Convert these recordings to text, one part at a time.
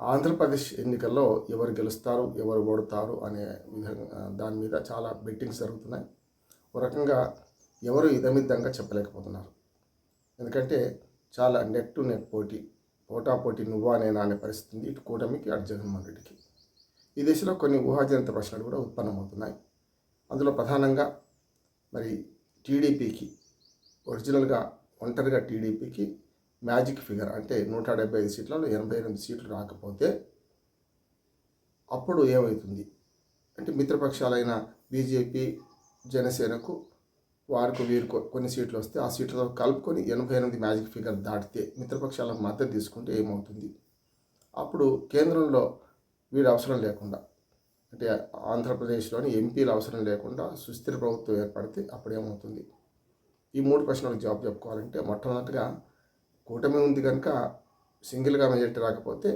ఆంధ్రప్రదేశ్ ఎన్నికల్లో ఎవరు గెలుస్తారు ఎవరు ఓడతారు అనే విధంగా దాని మీద చాలా బెట్టింగ్స్ జరుగుతున్నాయి. ఒక రకంగా ఎవరు ఇదమిద్దంగా చెప్పలేకపోతున్నారు. ఎందుకంటే చాలా నెక్ టు నెక్ పోటీ పోటా పోటీ నువ్వా నేనా అనే పరిస్థితి ఉంది ఇటు కూటమికి అటు జగన్మోహన్ రెడ్డికి. ఈ దిశలో కొన్ని ఊహాజనిత ప్రశ్నలు కూడా ఉత్పన్నమవుతున్నాయి. అందులో ప్రధానంగా మరి టీడీపీకి ఒరిజినల్గా ఒంటరిగా టీడీపీకి మ్యాజిక్ ఫిగర్ అంటే నూట డెబ్బై ఐదు సీట్లలో ఎనభై ఎనిమిది సీట్లు రాకపోతే అప్పుడు ఏమవుతుంది అంటే మిత్రపక్షాలైన బీజేపీ జనసేనకు వారికి వీరికి కొన్ని సీట్లు వస్తే ఆ సీట్లతో కలుపుకొని ఎనభై ఎనిమిది మ్యాజిక్ ఫిగర్ దాటితే మిత్రపక్షాలకు మద్దతు తీసుకుంటే ఏమవుతుంది? అప్పుడు కేంద్రంలో వీడు అవసరం లేకుండా అంటే ఆంధ్రప్రదేశ్లోని ఎంపీలు అవసరం లేకుండా సుస్థిర ప్రభుత్వం ఏర్పడితే అప్పుడు ఏమవుతుంది? ఈ మూడు ప్రశ్నలకు జవాబు చెప్పుకోవాలంటే మొట్టమొదటిగా కూటమి ఉంది కనుక సింగిల్గా మెజార్టీ రాకపోతే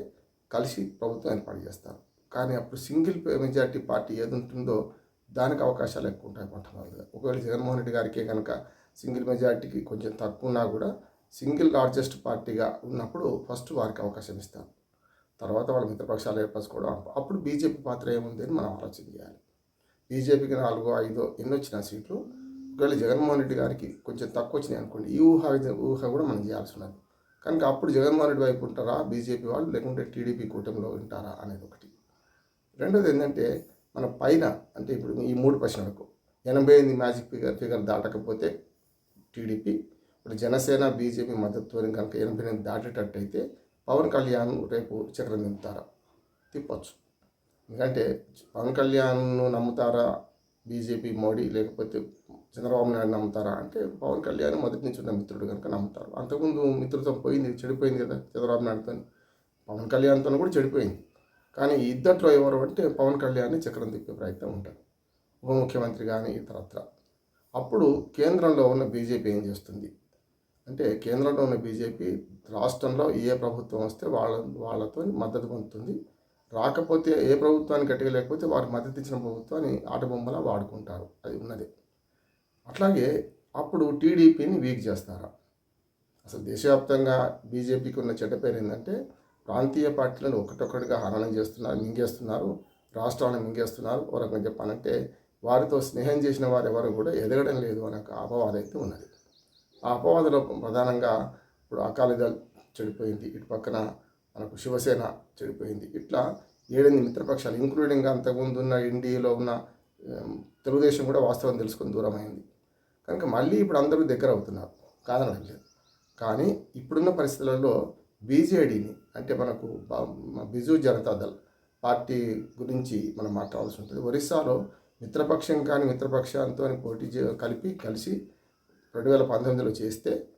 కలిసి ప్రభుత్వం ఏర్పాటు చేస్తారు. కానీ అప్పుడు సింగిల్ మెజార్టీ పార్టీ ఏది ఉంటుందో దానికి అవకాశాలు ఎక్కువ ఉంటాయి మొట్టమొదటిగా. ఒకవేళ జగన్మోహన్ రెడ్డి గారికే కనుక సింగిల్ మెజార్టీకి కొంచెం తక్కువ ఉన్నా కూడా సింగిల్ లార్జెస్ట్ పార్టీగా ఉన్నప్పుడు ఫస్ట్ వారికి అవకాశం ఇస్తారు. తర్వాత వాళ్ళ మిత్రపక్షాలు ఏర్పరచుకోవడం అప్పుడు బీజేపీ పాత్ర ఏముంది అని మనం ఆలోచన చేయాలి. బీజేపీకి నాలుగో ఐదో ఎన్ని వచ్చిన సీట్లు ఒకవేళ జగన్మోహన్ రెడ్డి గారికి కొంచెం తక్కువ వచ్చినాయి అనుకోండి ఈ ఊహ ఊహ కూడా మనం చేయాల్సి ఉన్నది. కనుక అప్పుడు జగన్మోహన్ రెడ్డి వైపు ఉంటారా? బీజేపీ వాళ్ళు లేకుంటే టీడీపీ కూటమిలో ఉంటారా అనేది ఒకటి. రెండోది ఏంటంటే మన పైన అంటే ఇప్పుడు ఈ మూడు ప్రశ్నలకు ఎనభై ఎనిమిది మ్యాజిక్ ఫిగర్ ఫిగర్ దాటకపోతే టీడీపీ ఇప్పుడు జనసేన బీజేపీ మద్దతుని కనుక ఎనభై ఎనిమిది దాటేటట్టయితే పవన్ కళ్యాణ్ రేపు చక్రం నింపుతారా తిప్పచ్చు. ఎందుకంటే పవన్ కళ్యాణ్ను నమ్ముతారా బీజేపీ మోడీ లేకపోతే చంద్రబాబు నాయుడు నమ్ముతారా? అంటే పవన్ కళ్యాణ్ మొదటి నుంచి ఉన్న మిత్రుడు కనుక నమ్ముతారు. అంతకుముందు మిత్రులతో పోయింది చెడిపోయింది కదా చంద్రబాబు నాయుడుతో పవన్ కళ్యాణ్తో కూడా చెడిపోయింది. కానీ ఇద్దట్లో ఎవరు అంటే పవన్ కళ్యాణ్ని చక్రం తిప్పే ప్రయత్నం ఉంటుంది. ఉప ముఖ్యమంత్రి కానీ ఇతరత్ర అప్పుడు కేంద్రంలో ఉన్న బీజేపీ ఏం చేస్తుంది? అంటే కేంద్రంలో ఉన్న బీజేపీ రాష్ట్రంలో ఏ ప్రభుత్వం వస్తే వాళ్ళ వాళ్ళతో మద్దతు పొందుతుంది. రాకపోతే ఏ ప్రభుత్వానికి గట్టిగా లేకపోతే వారికి మద్దతు ఇచ్చిన ప్రభుత్వాన్ని ఆటబొమ్మలా వాడుకుంటారు. అది ఉన్నది. అట్లాగే అప్పుడు టీడీపీని వీక్ చేస్తారా? అసలు దేశవ్యాప్తంగా బీజేపీకి ఉన్న చెడ్డ పేరు ఏంటంటే ప్రాంతీయ పార్టీలను ఒకటొక్కటిగా హరణం చేస్తున్నారు మింగేస్తున్నారు రాష్ట్రాలను మింగేస్తున్నారు. ఓ రకంగా చెప్పాలంటే వారితో స్నేహం చేసిన వారు ఎవరు కూడా ఎదగడం లేదు అనే ఒక అపవాదం అయితే ఉన్నది. ఆ అపవాదంలో ప్రధానంగా ఇప్పుడు అకాలీదళ్ చెడిపోయింది ఇటు పక్కన మనకు శివసేన చెడిపోయింది. ఇట్లా ఏడెనిమిది మిత్రపక్షాలు ఇంక్లూడింగ్ అంతకుముందు ఉన్న ఎన్డీఏలో ఉన్న తెలుగుదేశం కూడా వాస్తవం తెలుసుకుని దూరమైంది. కనుక మళ్ళీ ఇప్పుడు అందరూ దగ్గర అవుతున్నారు. కాదనడం లేదు. కానీ ఇప్పుడున్న పరిస్థితులలో బీజేడీని అంటే మనకు బ- బిజు జనతాదళ్ పార్టీ గురించి మనం మాట్లాడాల్సి ఉంటుంది. ఒరిస్సాలో మిత్రపక్షం కానీ మిత్రపక్షంతో పోటీ చే కలిపి కలిసి రెండు వేల పంతొమ్మిదిలో చేస్తే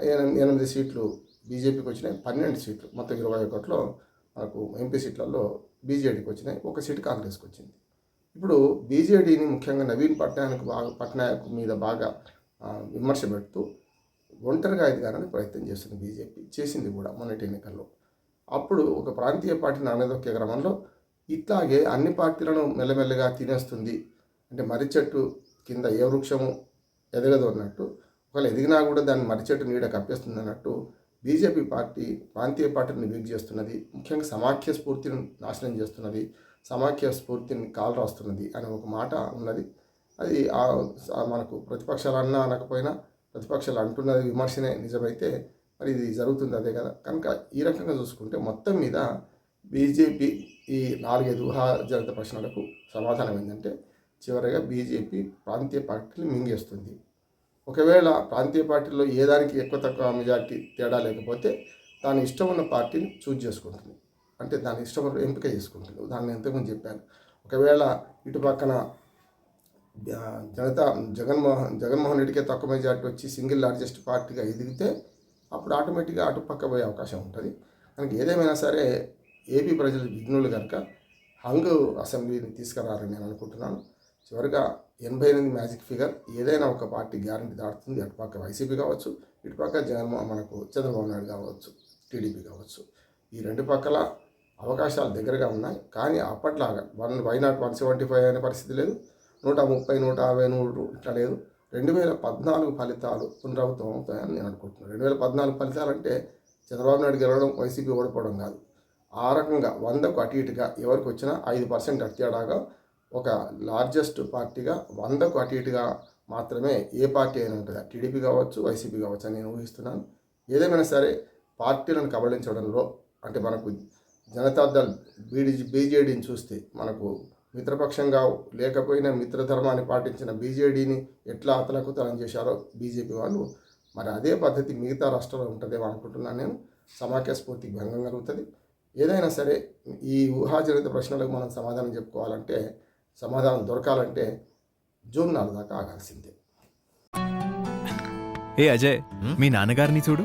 ఎనిమిది ఎనిమిది సీట్లు బీజేపీకి వచ్చినాయి పన్నెండు సీట్లు మొత్తం ఇరవై ఒకటిలో మనకు ఎంపీ సీట్లలో బీజేడీకి వచ్చినాయి ఒక సీటు కాంగ్రెస్కి వచ్చింది. ఇప్పుడు బీజేడీని ముఖ్యంగా నవీన్ పట్నాయక్ బాగా పట్నాయక్ మీద బాగా విమర్శ పెడుతూ ఒంటరిగా ఎదగాలని ప్రయత్నం చేస్తుంది బీజేపీ చేసింది కూడా మొన్నటి ఎన్నికల్లో. అప్పుడు ఒక ప్రాంతీయ పార్టీని అనదొక్కే క్రమంలో ఇట్లాగే అన్ని పార్టీలను మెల్లమెల్లగా తినేస్తుంది. అంటే మర్రి చెట్టు కింద ఏ వృక్షము ఎదగదు అన్నట్టు ఒకవేళ ఎదిగినా కూడా దాన్ని మర్రి చెట్టు నీడ కప్పేస్తుంది అన్నట్టు బీజేపీ పార్టీ ప్రాంతీయ పార్టీని వీక్ చేస్తున్నది. ముఖ్యంగా సమాఖ్య స్ఫూర్తిని నాశనం చేస్తున్నది. సమాఖ్య స్ఫూర్తిని కాలు రాస్తున్నది అనే ఒక మాట ఉన్నది. అది మనకు ప్రతిపక్షాలు అన్నా అనకపోయినా ప్రతిపక్షాలు అంటున్నది విమర్శనే నిజమైతే మరి ఇది జరుగుతుంది అదే కదా. కనుక ఈ రకంగా చూసుకుంటే మొత్తం మీద బీజేపీ ఈ నాలుగైదు ఊహాజనిత ప్రశ్నలకు సమాధానం ఏంటంటే చివరిగా బీజేపీ ప్రాంతీయ పార్టీలు మింగేస్తుంది. ఒకవేళ ప్రాంతీయ పార్టీలో ఏ దానికి ఎక్కువ తక్కువ మెజార్టీ తేడా లేకపోతే దాని ఇష్టం ఉన్న పార్టీని చూజ్ చేసుకుంటుంది. అంటే దాని ఇష్టం ఎంపిక చేసుకుంటుంది. దాన్ని ఇంతకుముందు చెప్పాను. ఒకవేళ ఇటు పక్కన జనతా జగన్మోహన్ జగన్మోహన్ రెడ్డికే తక్కువ మెజార్టీ వచ్చి సింగిల్ లార్జెస్ట్ పార్టీగా ఎదిగితే అప్పుడు ఆటోమేటిక్గా అటు పక్క పోయే అవకాశం ఉంటుంది. కనుక ఏదేమైనా సరే ఏపీ ప్రజలు విఘ్నులు కనుక హంగ్ అసెంబ్లీని తీసుకురాలని నేను అనుకుంటున్నాను. చివరిగా ఎనభై ఎనిమిది మ్యాజిక్ ఫిగర్ ఏదైనా ఒక పార్టీ గ్యారంటీ దాటుతుంది. అటుపక్క వైసీపీ కావచ్చు ఇటుపక్క జగన్మోహన్ మనకు చంద్రబాబు నాయుడు కావచ్చు టీడీపీ కావచ్చు. ఈ రెండు పక్కల అవకాశాలు దగ్గరగా ఉన్నాయి. కానీ అప్పట్లాగా one why not one seventy five అనే పరిస్థితి లేదు. నూట ముప్పై నూట యాభై నూరు ఇట్లా లేదు. రెండు వేల పద్నాలుగు ఫలితాలు పునరావృతం అవుతాయని నేను అనుకుంటున్నాను. రెండు వేల పద్నాలుగు ఫలితాలు అంటే చంద్రబాబు నాయుడు గెలవడం వైసీపీ ఓడిపోవడం కాదు. ఆ రకంగా వందకు అటు ఇటుగా ఎవరికి వచ్చినా ఐదు పర్సెంట్ అత్యాడాగా ఒక లార్జెస్ట్ పార్టీగా వందకు అటు ఇటుగా మాత్రమే ఏ పార్టీ అయినా ఉంటుంది? టీడీపీ కావచ్చు వైసీపీ కావచ్చు అని నేను ఊహిస్తున్నాను. ఏదేమైనా సరే పార్టీలను కబళించడంలో అంటే మనకు జనతాదళ్ బీడీ బీజేడీని చూస్తే మనకు మిత్రపక్షంగా లేకపోయినా మిత్రధర్మాన్ని పాటించిన బీజేడీని ఎట్లా అతలకుతలం చేశారో బీజేపీ వాళ్ళు మరి అదే పద్ధతి మిగతా రాష్ట్రంలో ఉంటుందేమో అనుకుంటున్నాను నేను. సమాఖ్య స్ఫూర్తికి భంగం కలుగుతుంది. ఏదైనా సరే ఈ ఊహాజనిత ప్రశ్నలకు మనం సమాధానం చెప్పుకోవాలంటే సమాధానం దొరకాలంటే జూన్ నాలుగు దాకా ఆగాల్సిందే. ఏ అజయ్ మీ నాన్నగారిని చూడు.